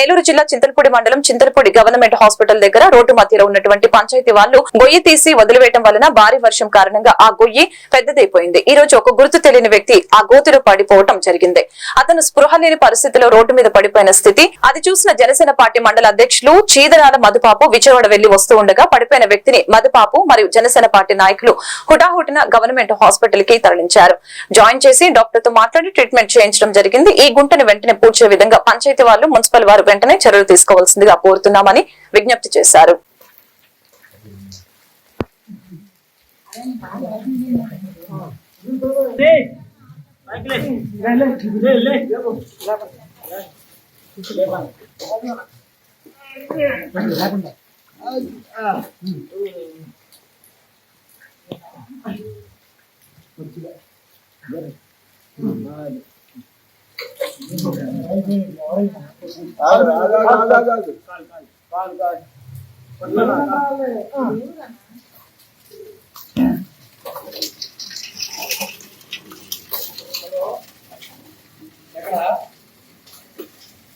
ఏలూరు జిల్లా చింతలపూడి మండలం Chintalapudi government hospital దగ్గర రోడ్డు మధ్యలో ఉన్నటువంటి పంచాయతీ వాళ్ళు గొయ్యి తీసి వదిలివేయడం వలన భారీ వర్షం కారణంగా ఆ గొయ్యి పెద్దదైపోయింది. ఈ రోజు ఒక గుర్తు తెలియని వ్యక్తి ఆ గోతులో పడిపోవటం జరిగింది. అతను స్పృహ లేని పరిస్థితిలో రోడ్డు మీద పడిపోయిన స్థితి అది చూసిన జనసేన పార్టీ మండల అధ్యక్షులు చీదరాల మధుపాపు విజయవాడ వెళ్ళి వస్తూ ఉండగా పడిపోయిన వ్యక్తిని మధుపాపు మరియు జనసేన పార్టీ నాయకులు హుటాహుటిన గవర్నమెంట్ హాస్పిటల్కి తరలించారు. జాయిన్ చేసి డాక్టర్తో మాట్లాడి ట్రీట్మెంట్ చేయించడం జరిగింది. ఈ గుంటను వెంటనే పూడ్చే విధంగా పంచాయతీ వాళ్ళు మున్సిపల్ వారు వెంటనే చర్యలు తీసుకోవాల్సిందిగా కోరుతున్నామని విజ్ఞప్తి చేశారు Thank. కాదు కాదు కాదు కాదు